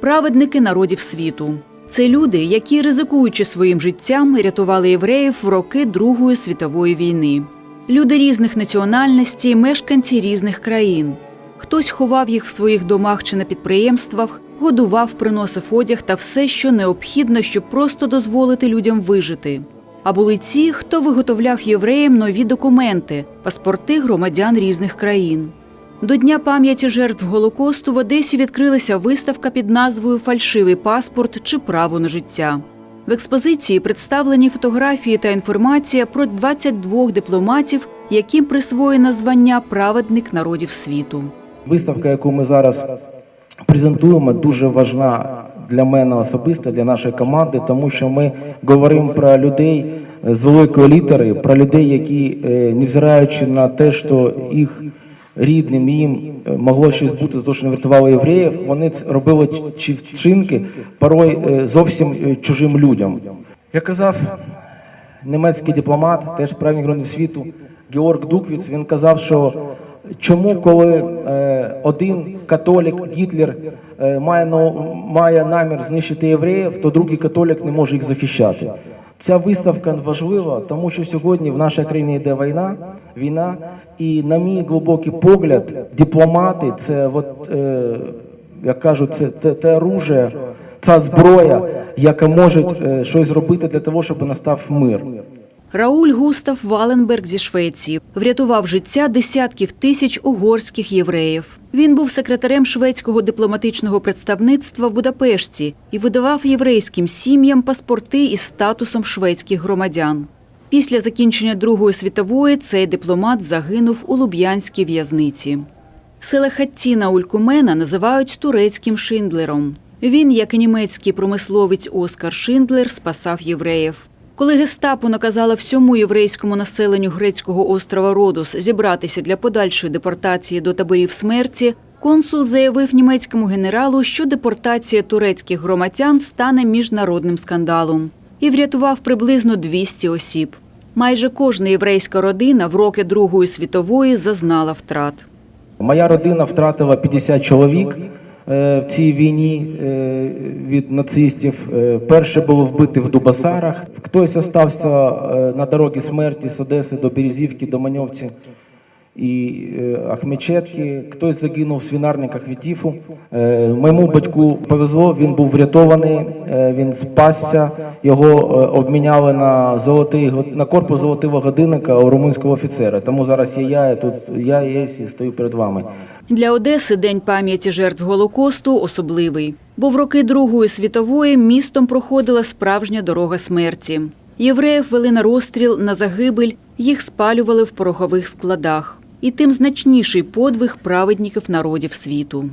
праведники народів світу. Це люди, які, ризикуючи своїм життям, рятували євреїв в роки Другої світової війни. Люди різних національностей, мешканці різних країн. Хтось ховав їх в своїх домах чи на підприємствах, годував, приносив одяг та все, що необхідно, щоб просто дозволити людям вижити. А були ті, хто виготовляв євреям нові документи, паспорти громадян різних країн. До Дня пам'яті жертв Голокосту в Одесі відкрилася виставка під назвою Фальшивий паспорт чи право на життя. В експозиції представлені фотографії та інформація про 22 дипломатів, яким присвоєно звання праведник народів світу. Виставка, яку ми зараз презентуємо, дуже важна для мене особисто, для нашої команди, тому що ми говоримо про людей з великої літери, про людей, які, е, невзираючи на те, що їх рідним їм е, могло щось бути за те, що не врятували євреїв, вони робили чи вчинки порой е, зовсім е, чужим людям. Я казав, німецький дипломат, теж правильний громадянин світу, Георг Дуквіц, він казав, що чому, коли один католік Гітлер має, має намір знищити євреїв, то другий католік не може їх захищати. Ця виставка важлива, тому що сьогодні в нашій країні йде війна, війна, і на мій глибокий погляд, дипломати це от, е, як кажуть, це те, те оружие, ця зброя, яка може е, щось зробити для того, щоб настав мир. Рауль Густав Валенберг зі Швеції врятував життя десятків тисяч угорських євреїв. Він був секретарем шведського дипломатичного представництва в Будапешті і видавав єврейським сім'ям паспорти із статусом шведських громадян. Після закінчення Другої світової цей дипломат загинув у Луб'янській в'язниці. Селехаттіна Улькумена називають турецьким Шиндлером. Він, як і німецький промисловець Оскар Шиндлер, спасав євреїв. Коли гестапо наказало всьому єврейському населенню грецького острова Родос зібратися для подальшої депортації до таборів смерті, консул заявив німецькому генералу, що депортація турецьких громадян стане міжнародним скандалом, і врятував приблизно 200 осіб. Майже кожна єврейська родина в роки Другої світової зазнала втрат. Моя родина втратила 50 чоловік в цій війні е, від нацистів. Перше було вбити в Дубасарах. Хтось е, на дорозі смерті з Одеси до Березівки, до Маньовці і е, Ахмечетки. Хтось загинув в свинарниках від тифу. Е, Моєму батьку повезло, він був врятований, е, він спасся. Його обміняли на золотий на корпус золотого годинника у румунського офіцера. Тому зараз є я, і тут я є і стою перед вами. Для Одеси День пам'яті жертв Голокосту особливий, бо в роки Другої світової містом проходила справжня дорога смерті. Євреїв вели на розстріл, на загибель, їх спалювали в порохових складах. І тим значніший подвиг праведників народів світу.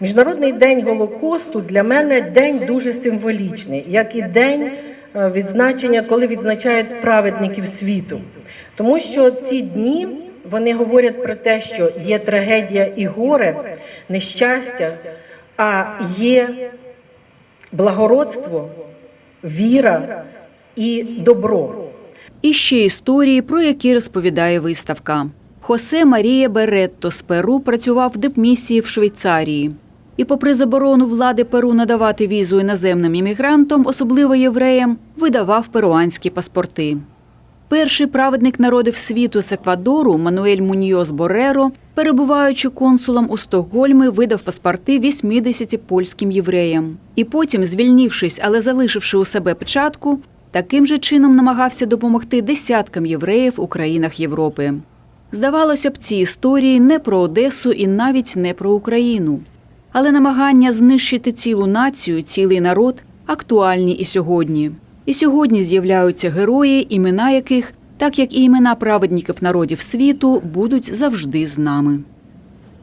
Міжнародний день Голокосту для мене день дуже символічний, як і день е, відзначення, коли відзначають праведників світу. Тому що ці дні вони говорять про те, що є трагедія і горе, нещастя, а є благородство, віра і добро. І ще історії, про які розповідає виставка. Хосе Марія Беретто з Перу працював в дипмісії в Швейцарії. І, попри заборону влади Перу надавати візу іноземним іммігрантам, особливо євреям, видавав перуанські паспорти. Перший праведник народів світу з Еквадору Мануель Муньйоз Бореро, перебуваючи консулом у Стокгольмі, видав паспорти 80 польським євреям. І потім, звільнившись, але залишивши у себе печатку, таким же чином намагався допомогти десяткам євреїв у країнах Європи. Здавалося б, ці історії не про Одесу і навіть не про Україну. Але намагання знищити цілу націю, цілий народ актуальні і сьогодні. І сьогодні з'являються герої, імена яких, так як і імена праведників народів світу, будуть завжди з нами.